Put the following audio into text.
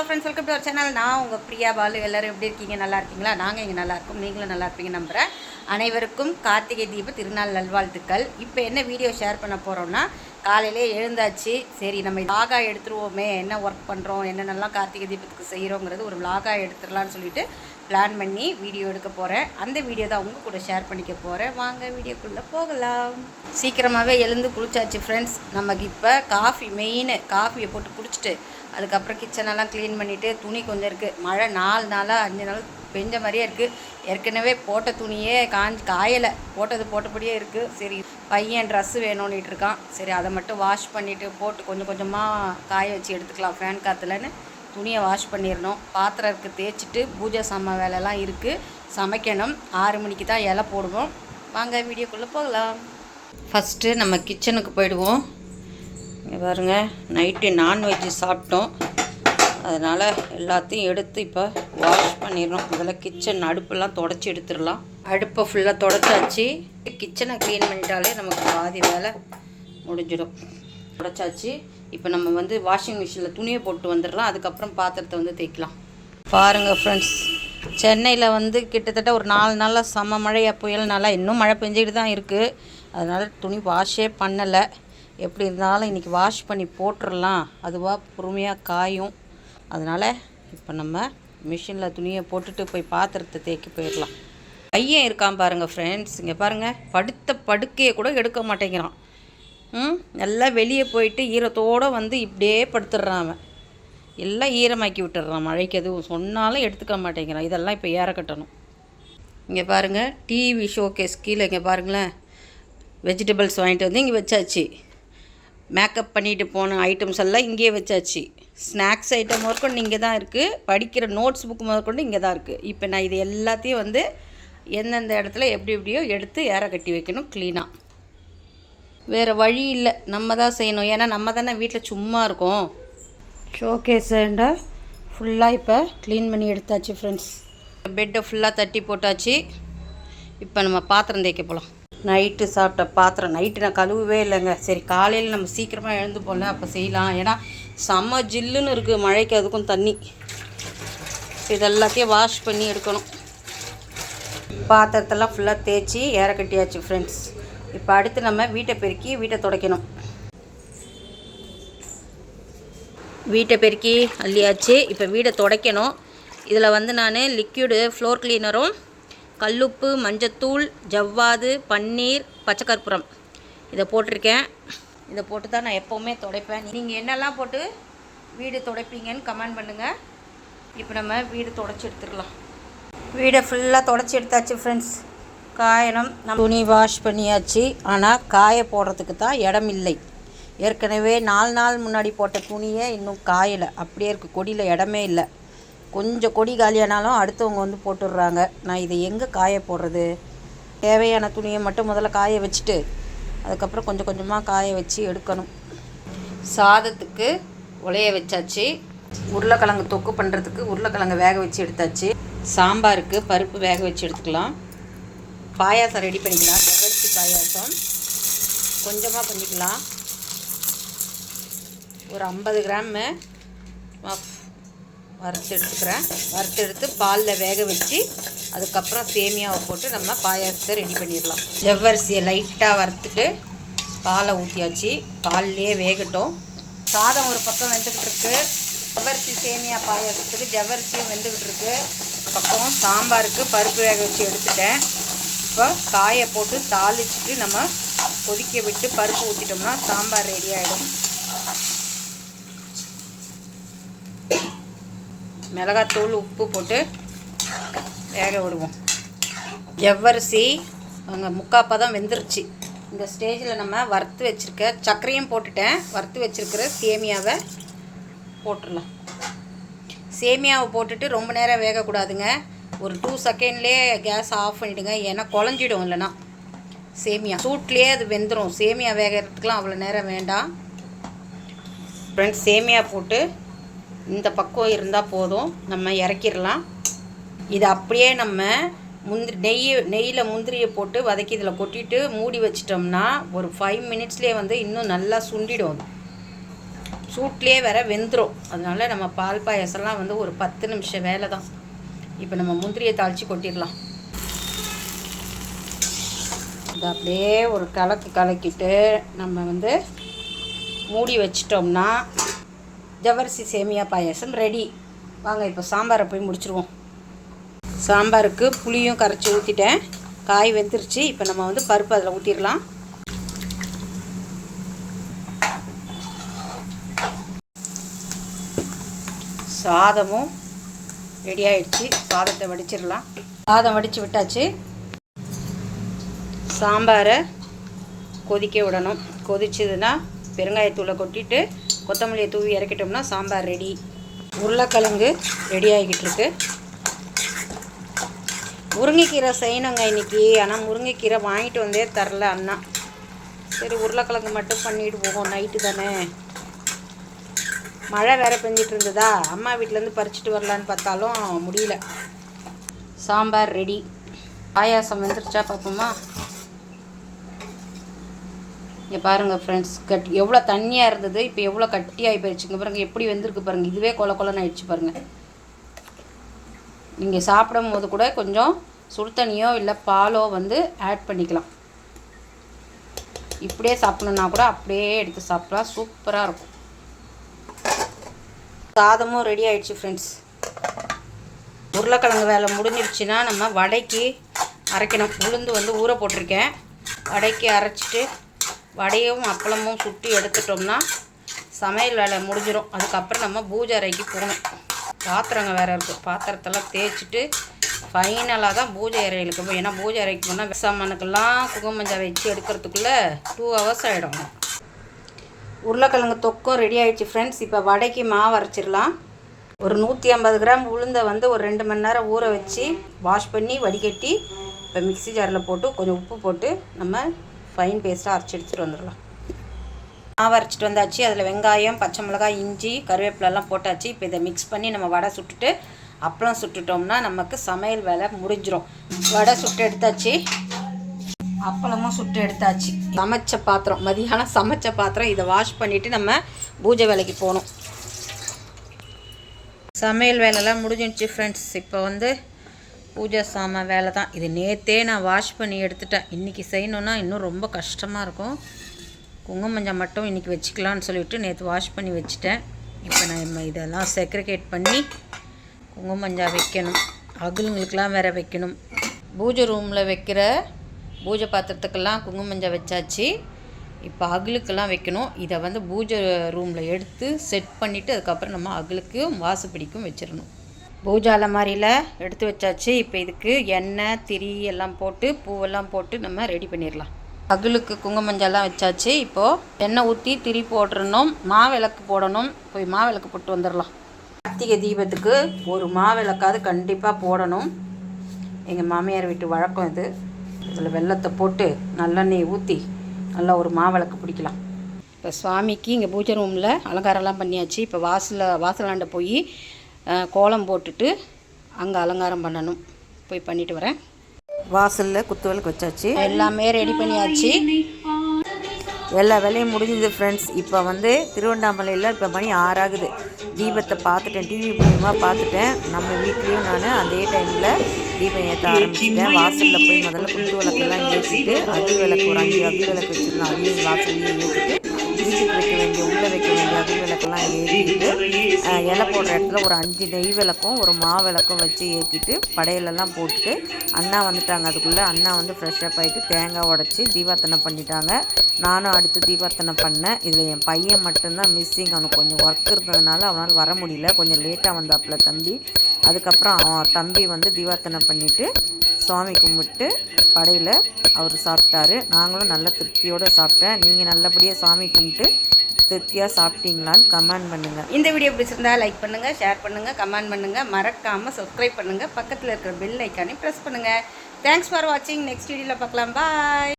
Hello friends welcome to our channel நான் உங்கள் பிரியா பாலு. எல்லோரும் எப்படி இருக்கீங்க? நல்லா இருக்கீங்களா? நாங்கள் இங்கே நல்லா இருக்கோம். நீங்களும் நல்லா இருப்பீங்க நம்புகிறேன் அனைவருக்கும் கார்த்திகை தீப திருநாள் நல்வாழ்த்துக்கள். இப்போ என்ன வீடியோ ஷேர் பண்ண போகிறோம்னா காலையிலே எழுந்தாச்சு. சரி நம்ம லாகா எடுத்துருவோமே. என்ன ஒர்க் பண்ணுறோம் என்னென்னலாம் கார்த்திகை தீபத்துக்கு செய்கிறோங்கிறது ஒரு லாகா எடுத்துடலான்னு சொல்லிட்டு பிளான் பண்ணி வீடியோ எடுக்க போகிறேன் அந்த வீடியோ தான் உங்கள் கூட ஷேர் பண்ணிக்க போகிறேன் வாங்க வீடியோக்குள்ளே போகலாம். சீக்கிரமாகவே எழுந்து குளிச்சாச்சு ஃப்ரெண்ட்ஸ் நமக்கு இப்போ காஃபி மெயின் காஃபியை போட்டு குடிச்சிட்டு அதுக்கப்புறம் கிச்சனெல்லாம் க்ளீன் பண்ணிவிட்டு துணி கொஞ்சம் இருக்குது மழை நாலு நாளாக அஞ்சு நாள் பெஞ்ச மாதிரியே இருக்குது ஏற்கனவே போட்ட துணியே காஞ்சி காயலை. போட்டது போட்டபடியே இருக்குது சரி பையன் ட்ரெஸ்ஸு வேணும்னுட்டு இருக்கான். சரி அதை மட்டும் வாஷ் பண்ணிவிட்டு போட்டு கொஞ்சம் கொஞ்சமாக காய வச்சு எடுத்துக்கலாம். ஃபேன் காற்றுலன்னு துணியை வாஷ் பண்ணிடணும். பாத்திரம் இருக்குது தேய்ச்சிட்டு பூஜை சாமான் வேலைலாம் இருக்குது சமைக்கணும். ஆறு மணிக்கு தான் இலை போடுவோம். வாங்க வீடியோக்குள்ளே போகலாம். ஃபஸ்ட்டு நம்ம கிச்சனுக்கு போயிடுவோம். பாருங்க நைட்டு நான்வெஜ் சாப்பிட்டோம். அதனால் எல்லாத்தையும் எடுத்து இப்போ வாஷ் பண்ணிடணும். முதல்ல கிச்சன் அடுப்பெல்லாம் தொடச்சி எடுத்துடலாம். அடுப்பை ஃபுல்லாக தொடச்சாச்சு. கிச்சனை க்ளீன் பண்ணிட்டாலே நமக்கு பாதி வேலை முடிஞ்சிடும். தொடச்சாச்சு. இப்போ நம்ம வந்து வாஷிங் மிஷினில் துணியை போட்டு வந்துடலாம். அதுக்கப்புறம் பாத்திரத்தை வந்து தேய்க்கலாம். பாருங்கள் ஃப்ரெண்ட்ஸ் சென்னையில் வந்து கிட்டத்தட்ட ஒரு நாலு நாளாக செம்ம மழையாக புயல்னால இன்னும் மழை பெஞ்சிக்கிட்டு தான் இருக்குது அதனால் துணி வாஷே பண்ணலை. எப்படி இருந்தாலும் இன்றைக்கி வாஷ் பண்ணி போட்டுடலாம் அதுவாக பொறுமையாக காயும். அதனால் இப்போ நம்ம மிஷினில் துணியை போட்டுட்டு போய் பாத்திரத்தை தேக்கி போயிடலாம். பையன் இருக்கான் பாருங்கள் ஃப்ரெண்ட்ஸ் இங்கே பாருங்கள் படுத்த படுக்கையை கூட எடுக்க மாட்டேங்கிறான். ம் எல்லாம் வெளியே போயிட்டு ஈரத்தோடு வந்து இப்படியே படுத்துடுறான் அவன். எல்லாம் ஈரமாக்கி விட்டுடுறான். மழைக்கு எதுவும் சொன்னாலும் எடுத்துக்க மாட்டேங்கிறான். இதெல்லாம் இப்போ ஏற கட்டணும். இங்கே பாருங்கள் டிவி ஷோகேஸ் கீழே இங்கே பாருங்களேன். வெஜிடபிள்ஸ் வாங்கிட்டு வந்து இங்கே வச்சாச்சு. மேக்கப் பண்ணிட்டு போன ஐட்டம்ஸ் எல்லாம் இங்கேயே வச்சாச்சு. ஸ்நாக்ஸ் ஐட்டம் முதற்கொண்டு இங்கே தான் இருக்குது படிக்கிற நோட்ஸ் புக் முதற்கொண்டு இங்கே தான் இருக்குது இப்போ நான் இது எல்லாத்தையும் வந்து எந்தெந்த இடத்துல எப்படி எப்படியோ எடுத்து ஏற கட்டி வைக்கணும் க்ளீனாக வேறு வழி இல்லை. நம்ம தான் செய்யணும். ஏன்னா நம்ம தானே வீட்டில் சும்மா இருக்கோம். ஷோகேஸண்டை ஃபுல்லாக இப்போ க்ளீன் பண்ணி எடுத்தாச்சு ஃப்ரெண்ட்ஸ் பெட்டை ஃபுல்லாக தட்டி போட்டாச்சு. இப்போ நம்ம பாத்திரம் தேய்க்க போகலாம் நைட்டு சாப்பிட்ட பாத்திரம். நைட்டு நான் கழுவவே இல்லைங்க. சரி காலையில் நம்ம சீக்கிரமாக எழுந்து போகல அப்போ செய்யலாம். ஏன்னா செம்ம ஜில்லுன்னு இருக்குது மழைக்கு அதுக்கும் தண்ணி. இது எல்லாத்தையும் வாஷ் பண்ணி எடுக்கணும். பாத்திரத்தெல்லாம் ஃபுல்லாக தேய்ச்சி ஏற கட்டியாச்சு ஃப்ரெண்ட்ஸ் இப்போ அடுத்து நம்ம வீட்டை பெருக்கி வீட்டை துடைக்கணும். வீட்டை பெருக்கி அள்ளியாச்சு. இப்போ வீடை துடைக்கணும். இதில் வந்து நான் லிக்யூடு ஃப்ளோர் கிளீனரும் கல்லுப்பு மஞ்சத்தூள் ஜவ்வாது பன்னீர் பச்சைக்கற்பூரம். இதை போட்டிருக்கேன். இதை போட்டு தான் நான் எப்போவுமே துடைப்பேன். நீங்கள் என்னெல்லாம் போட்டு வீடு துடைப்பீங்கன்னு கமெண்ட் பண்ணுங்கள் இப்போ நம்ம வீடு துடைச்சி எடுத்துக்கலாம் வீடை ஃபுல்லாக துடைச்சி எடுத்தாச்சு ஃப்ரெண்ட்ஸ் காயணும். நம்ம துணி வாஷ் பண்ணியாச்சு. ஆனால் காய போடுறதுக்கு தான் இடம் இல்லை. ஏற்கனவே நாலு நாள் முன்னாடி போட்ட துணியே இன்னும் காயலை. அப்படியே இருக்குது கொடியில் இடமே இல்லை. கொஞ்சம் கொடி காலியானாலும் அடுத்தவங்க வந்து போட்டுடுறாங்க. நான் இதை எங்கே காய போடுறது? தேவையான துணியை மட்டும் முதல்ல காய வச்சுட்டு அதுக்கப்புறம் கொஞ்சம் கொஞ்சமாக காய வச்சு எடுக்கணும். சாதத்துக்கு உலைய வச்சாச்சு. உருளைக்கிழங்கு தொக்கு பண்ணுறதுக்கு உருளைக்கிழங்கு வேக வச்சு எடுத்தாச்சு. சாம்பாருக்கு பருப்பு வேக வச்சு எடுத்துக்கலாம். பாயாசம் ரெடி பண்ணிக்கலாம். செவ்வரிசி பாயாசம். கொஞ்சமாக பண்ணிக்கலாம். ஒரு ஐம்பது கிராமு. வறுத்து எடுத்துக்கிறேன். வறுத்து எடுத்து பாலில் வேக வச்சு அதுக்கப்புறம் சேமியாவை போட்டு நம்ம பாயாசத்தை ரெடி பண்ணிடலாம். ஜவ்வரிசியை லைட்டாக வறுத்துட்டு பாலை ஊற்றியாச்சு பால்லையே வேகட்டும். சாதம் ஒரு பக்கம் வெந்துக்கிட்டு இருக்கு ஜவ்வரிசி சேமியா பாயாசத்துக்கு ஜவ்வரிசியும் வெந்துக்கிட்டு இருக்கு பக்கம் சாம்பாருக்கு பருப்பு வேக வச்சு எடுத்துட்டேன். இப்போ காயை போட்டு தாளிச்சிட்டு நம்ம கொதிக்க விட்டு பருப்பு ஊற்றிட்டோம்னா சாம்பார் ரெடி ஆகிடும் மிளகாத்தூள் உப்பு போட்டு வேக விடுவோம். எவ்வரிசி அங்கே முக்கால் பதம் வெந்துருச்சு. இந்த ஸ்டேஜில் நம்ம வறுத்து வச்சுருக்க சர்க்கரையும் போட்டுட்டேன். வறுத்து வச்சுருக்கிற சேமியாவை போட்டுடலாம். சேமியாவை போட்டுட்டு ரொம்ப நேரம் வேகக்கூடாதுங்க. ஒரு டூ செகண்ட்லேயே கேஸ் ஆஃப் பண்ணிவிடுங்க ஏன்னா குழஞ்சிடும் இல்லைனா சேமியா. சூட்லேயே அது வெந்துடும் சேமியா வேகிறதுக்கெலாம் அவ்வளோ நேரம் வேண்டாம். ஃப்ரெண்ட்ஸ் சேமியா போட்டு இந்த பக்கம் இருந்தால் போதும் நம்ம இறக்கிடலாம். இது அப்படியே நம்ம முந்திரி நெய் நெய்யில் முந்திரியை போட்டு வதக்கி இதில் கொட்டிட்டு மூடி வச்சிட்டோம்னா ஒரு ஃபைவ் மினிட்ஸ்லேயே வந்து இன்னும் நல்லா சுண்டிடும் அது. சூட்லேயே வேற வெந்துடும் அதனால நம்ம பால் பாயசம்லாம் வந்து ஒரு பத்து நிமிஷம் வேலை தான். இப்போ நம்ம முந்திரியை தாளித்து கொட்டிடலாம். இது அப்படியே ஒரு கலக்கு கலக்கிட்டு நம்ம வந்து மூடி வச்சிட்டோம்னா ஜவரிசி சேமியா பாயாசம் ரெடி வாங்க இப்போ சாம்பாரை போய் முடிச்சிருவோம். சாம்பாருக்கு புளியும் கரைச்சி ஊற்றிட்டேன் காய் வெந்துருச்சு. இப்போ நம்ம வந்து பருப்பு அதில் ஊற்றிடலாம் சாதமும் ரெடி ஆயிடுச்சு. சாதத்தை வடிச்சிடலாம். சாதம் வடித்து விட்டாச்சு. சாம்பாரை கொதிக்க விடணும். கொதிச்சதுன்னா பெருங்காயத்தூளை கொட்டிட்டு கொத்தமல்லியை தூவி இறக்கிட்டோம்னா சாம்பார் ரெடி. உருளைக்கிழங்கு ரெடி ஆகிக்கிட்டு இருக்கு. முருங்கைக்கீரை செய்யணுங்க இன்னைக்கு. ஆனால் முருங்கைக்கீரை வாங்கிட்டு வந்தே தரல அண்ணா. சரி உருளைக்கிழங்கு மட்டும் பண்ணிட்டு போகும் நைட்டு தானே. மழை வேற பெஞ்சிட்டு இருந்ததா? அம்மா வீட்டிலேருந்து பறிச்சுட்டு வரலான்னு பார்த்தாலும் முடியல. சாம்பார் ரெடி. பாயாசம் வந்துருச்சா பார்ப்போமா? இங்கே பாருங்கள் ஃப்ரெண்ட்ஸ் கட் எவ்வளோ தண்ணியாக இருந்தது இப்போ எவ்வளோ கட்டியாகி போயிடுச்சுங்க பாருங்கள் எப்படி வெந்திருக்கு பாருங்கள் இதுவே கொல கொலன்னு ஆயிடுச்சு பாருங்கள் நீங்கள் சாப்பிடும் போது கூட கொஞ்சம் சுடு தண்ணியோ இல்லை பாலோ வந்து ஆட் பண்ணிக்கலாம். இப்படியே சாப்பிடணுன்னா கூட அப்படியே எடுத்து சாப்பிட்லாம் சூப்பராக இருக்கும். சாதமும் ரெடி ஆயிடுச்சு ஃப்ரெண்ட்ஸ் உருளைக்கிழங்கு வேலை முடிஞ்சிருச்சுன்னா நம்ம வடைக்கு அரைக்கணும். உளுந்து வந்து ஊற போட்டிருக்கேன். வடைக்கு அரைச்சிட்டு வடையும் அப்பளமும் சுட்டி எடுத்துட்டோம்னா சமையல் வேலை முடிஞ்சிடும் அதுக்கப்புறம் நம்ம பூஜை அறைக்கு போகணும். பாத்திரங்க வேறு இருக்குது பாத்திரத்தெல்லாம் தேய்ச்சிட்டு ஃபைனலாக தான் பூஜை அறைகளுக்கு போய் ஏன்னா பூஜை அறைக்கு போனால் சாமானுக்கெல்லாம் குங்குமஞ்சா வச்சு எடுக்கிறதுக்குள்ளே டூ ஹவர்ஸ் ஆகிடும் உருளைக்கிழங்கு தொக்கும் ரெடி ஆகிடுச்சு ஃப்ரெண்ட்ஸ் இப்போ வடைக்கு மாவு அரைச்சிடலாம். ஒரு நூற்றி ஐம்பது கிராம் உளுந்தை வந்து ஒரு ரெண்டு மணி நேரம் ஊற வச்சு வாஷ் பண்ணி வடிகட்டி இப்போ மிக்ஸி ஜாரில் போட்டு கொஞ்சம் உப்பு போட்டு நம்ம ஃபைன் பேஸ்ட்டாக அரைச்சி எடுத்துகிட்டு வந்துடலாம். மாவு அரைச்சிட்டு வந்தாச்சு. அதில் வெங்காயம் பச்சை மிளகாய் இஞ்சி கருவேப்பிலெல்லாம் போட்டாச்சு. இப்போ இதை மிக்ஸ் பண்ணி நம்ம வடை சுட்டுட்டு அப்பளம் சுட்டுட்டோம்னா நமக்கு சமையல் வேலை முடிஞ்சிடும் வடை சுட்டு எடுத்தாச்சு. அப்பளமும் சுட்டு எடுத்தாச்சு. சமைச்ச பாத்திரம் மதியானம் சமைச்ச பாத்திரம் இதை வாஷ் பண்ணிவிட்டு நம்ம பூஜை வேலைக்கு போகணும். சமையல் வேலைலாம் முடிஞ்சிடுச்சு ஃப்ரெண்ட்ஸ் இப்போ வந்து பூஜை சாமான் வேலை தான். இது நேற்றே நான் வாஷ் பண்ணி எடுத்துட்டேன். இன்றைக்கி செய்யணுன்னா இன்னும் ரொம்ப கஷ்டமாக இருக்கும். குங்குமஞ்சள் மட்டும் இன்றைக்கி வச்சுக்கலான்னு சொல்லிவிட்டு நேற்று வாஷ் பண்ணி வச்சுட்டேன். இப்போ நான் இதெல்லாம் செக்ரிகேட் பண்ணி குங்குமஞ்சள் வைக்கணும். அகிலுங்களுக்கெல்லாம் வேறு வைக்கணும். பூஜை ரூமில் வைக்கிற பூஜை பாத்திரத்துக்கெல்லாம் குங்குமஞ்சா வச்சாச்சு. இப்போ அகிலுக்கெல்லாம் வைக்கணும். இதை வந்து பூஜை ரூமில் எடுத்து செட் பண்ணிவிட்டு அதுக்கப்புறம் நம்ம அகிலுக்கும் வாசப்பிடிக்கும் வச்சிடணும். பூஜை மாதிரியில் எடுத்து வச்சாச்சு. இப்போ இதுக்கு எண்ணெய் திரி எல்லாம் போட்டு பூவெல்லாம் போட்டு நம்ம ரெடி பண்ணிடலாம் அகிலுக்கு குங்குமஞ்செல்லாம் வச்சாச்சு. இப்போது எண்ணெய் ஊற்றி திரி போட்டுறணும். மாவிளக்கு போடணும். போய் மாவிளக்கு போட்டு வந்துடலாம் கார்த்திகை தீபத்துக்கு ஒரு மாவிளக்காவது கண்டிப்பாக போடணும். எங்கள் மாமியார் வீட்டு வழக்கம் இது. இதில் வெள்ளத்தை போட்டு நல்லெண்ணெய் ஊற்றி நல்லா ஒரு மாவிளக்கு பிடிக்கலாம். இப்போ சுவாமிக்கு இங்கே பூஜை ரூமில் அலங்காரம்லாம் பண்ணியாச்சு. இப்போ வாசலில் வாசலாண்ட போய் கோலம் போட்டுட்டு அங்கே அலங்காரம் பண்ணணும். போய் பண்ணிட்டு வரேன். வாசலில் குத்துவிளக்கு வச்சாச்சு. எல்லாமே ரெடி பண்ணியாச்சு. எல்லா வேலையும் முடிஞ்சது ஃப்ரெண்ட்ஸ் இப்போ வந்து திருவண்ணாமலையில் இப்போ மணி ஆறாகுது. தீபத்தை பார்த்துட்டேன். டிவி மூலியமாக பார்த்துட்டேன். நம்ம வீட்லேயும் நான் அதே டைமில் தீபம் ஏற்ற ஆரம்பிச்சிட்டேன். வாசலில் போய் முதல்ல குத்து விளக்கெல்லாம் ஏற்றிட்டு அகல் விளக்கு ஒரு அஞ்சு அகல் விளக்கு வச்சுருந்தோம் அதையும் வாசல்லையும் ஏற்றிட்டு வீட்டுக்கு வைக்க வேண்டிய உள்ளே வைக்க வேண்டிய அது விளக்கெல்லாம் ஏற்றிட்டு இலை போடுற இடத்துல ஒரு அஞ்சு நெய் விளக்கும் ஒரு மா விளக்கும் வச்சு ஏற்றிட்டு படையிலெல்லாம் போட்டுட்டு அண்ணா வந்துட்டாங்க. அதுக்குள்ளே அண்ணா வந்து ஃப்ரெஷ்ஷப் ஆகிட்டு தேங்காய் உடச்சி தீபார்த்தனை பண்ணிட்டாங்க. நானும் அடுத்து தீபார்த்தனை பண்ணேன். இதில் என் பையன் மட்டும்தான் மிஸ்ஸிங் அவனுக்கு கொஞ்சம் ஒர்க் இருந்ததுனால அவனால் வர முடியல. கொஞ்சம் லேட்டாக வந்தாப்புல தம்பி. அதுக்கப்புறம் அவன் தம்பி வந்து தீபார்த்தனை பண்ணிவிட்டு சுவாமி கும்பிட்டு படையில் அவர் சாப்பிட்டாரு. நாங்களும் நல்ல திருப்தியோடு சாப்பிட்டேன். நீங்கள் நல்லபடியாக சாமி கும்பிட்டு திருப்தியாக சாப்பிட்டீங்களான்னு கமெண்ட் பண்ணுங்கள் இந்த வீடியோ பிடிச்சிருந்தா லைக் பண்ணுங்கள் ஷேர் பண்ணுங்கள் கமெண்ட் பண்ணுங்கள் மறக்காமல் சப்ஸ்கிரைப் பண்ணுங்கள் பக்கத்தில் இருக்கிற பெல் ஐக்கானே ப்ரெஸ் பண்ணுங்கள் தேங்க்ஸ் ஃபார் வாட்சிங் நெக்ஸ்ட் வீடியோவில் பார்க்கலாம். பாய்